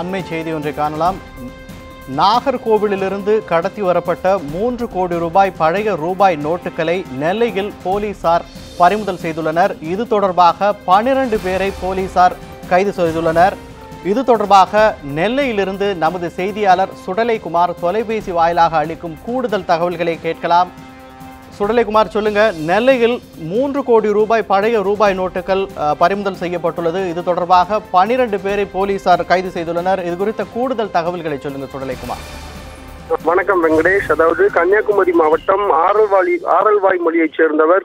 அண்மை செய்தி ஒன்றை காணலாம். நாகர்கோவிலிலிருந்து கடத்தி வரப்பட்ட மூன்று கோடி ரூபாய் பழைய ரூபாய் நோட்டுகளை நெல்லையில் போலீசார் பறிமுதல் செய்துள்ளனர். இது தொடர்பாக பனிரெண்டு பேரை போலீசார் கைது செய்துள்ளனர். இது தொடர்பாக நெல்லையிலிருந்து நமது செய்தியாளர் சுடலை குமார் தொலைபேசி வாயிலாக அளிக்கும் கூடுதல் தகவல்களை கேட்கலாம். சுடலைக்குமார் சொல்லுங்க நெல்லையில் மூன்று கோடி ரூபாய் பழைய ரூபாய் நோட்டுகள் பறிமுதல் செய்யப்பட்டுள்ளது. இது தொடர்பாக பனிரெண்டு பேரை போலீசார் கைது செய்துள்ளனர். இது குறித்த கூடுதல் தகவல்களை சொல்லுங்க சுடலைக்குமார் வணக்கம் வெங்கடேஷ். அதாவது கன்னியாகுமரி மாவட்டம் ஆரல்வாளி ஆரல்வாய் மொழியைச் சேர்ந்தவர்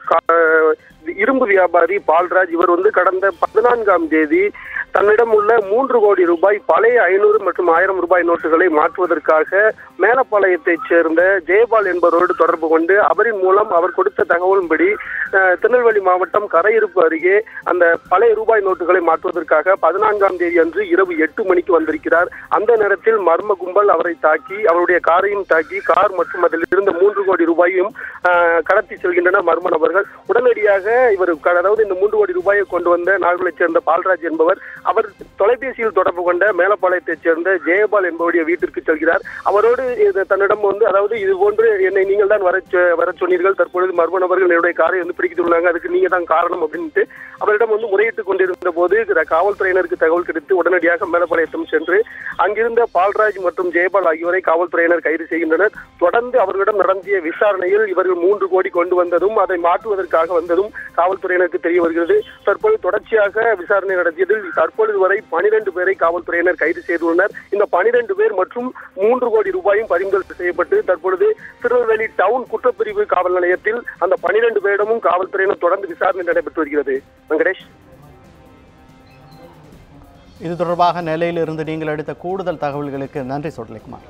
இரும்பு வியாபாரி பால்ராஜ். இவர் வந்து கடந்த பதினான்காம் தேதி தன்னிடம் உள்ள மூன்று கோடி ரூபாய் பழைய ஐநூறு மற்றும் ஆயிரம் ரூபாய் நோட்டுகளை மாற்றுவதற்காக மேலப்பாளையத்தைச் சேர்ந்த ஜெயபால் என்பவரோடு தொடர்பு கொண்டு அவரின் மூலம் அவர் கொடுத்த தகவலின்படி திருநெல்வேலி மாவட்டம் கரையிருப்பு அருகே அந்த பழைய ரூபாய் நோட்டுகளை மாற்றுவதற்காக பதினான்காம் தேதி அன்று இரவு எட்டு மணிக்கு வந்திருக்கிறார். அந்த நேரத்தில் மர்ம கும்பல் அவரை தாக்கி அவருடைய காரையும் தாக்கி கார் மற்றும் அதில் இருந்த மூன்று கோடி ரூபாயும் கடத்தி செல்கின்றனர் மர்ம நபர்கள். உடனடியாக இவர் அதாவது இந்த மூன்று கோடி ரூபாயை கொண்டு வந்த நாகூரைச் சேர்ந்த பால்ராஜ் என்பவர் அவர் தொலைபேசியில் தொடர்பு கொண்ட மேலப்பாளையத்தைச் சேர்ந்த ஜெயபால் என்பவருடைய வீட்டிற்கு செல்கிறார். அவரோடு தன்னிடம் வந்து அதாவது இது போன்று என்னை நீங்கள் தான் வர சொ- வர சொன்னீர்கள். தற்பொழுது மர்ம நபர்கள் என்னுடைய காரை வந்து பிடித்துள்ளாங்க அதுக்கு நீங்க தான் காரணம் அப்படின்ட்டு அவரிடம் வந்து முறையிட்டுக் கொண்டிருந்த போது காவல்துறையினருக்கு தகவல் கிடைத்து உடனடியாக மேலப்பாளையத்தும் சென்று அங்கிருந்த பால்ராஜ் மற்றும் ஜெயபால் ஆகியோரை காவல்துறையினர் கைது செய்கின்றனர். தொடர்ந்து அவர்களிடம் நடந்திய விசாரணையில் இவர்கள் மூன்று கோடி கொண்டு வந்ததும் அதை மாற்றுவதற்காக வந்ததும் காவல்துறையினருக்கு தெரிய வருகிறது. தற்போது தொடர்ச்சியாக விசாரணை நடத்தியதில் தற்பொழுது வரை பனிரெண்டு பேரை காவல்துறையினர் கைது செய்துள்ளனர். இந்த பனிரெண்டு பேர் மற்றும் மூன்று கோடி ரூபாயும் பறிமுதல் செய்யப்பட்டு தற்பொழுது திருநெல்வேலி டவுன் குற்றப்பிரிவு காவல் நிலையத்தில் அந்த பனிரெண்டு பேரிடமும் காவல்துறையினர் தொடர்ந்து விசாரணை நடைபெற்று வருகிறது. வெங்கடேஷ். இது தொடர்பாக நிலையிலிருந்து நீங்கள் எடுத்த கூடுதல் தகவல்களுக்கு நன்றி சுடலைக்குமார்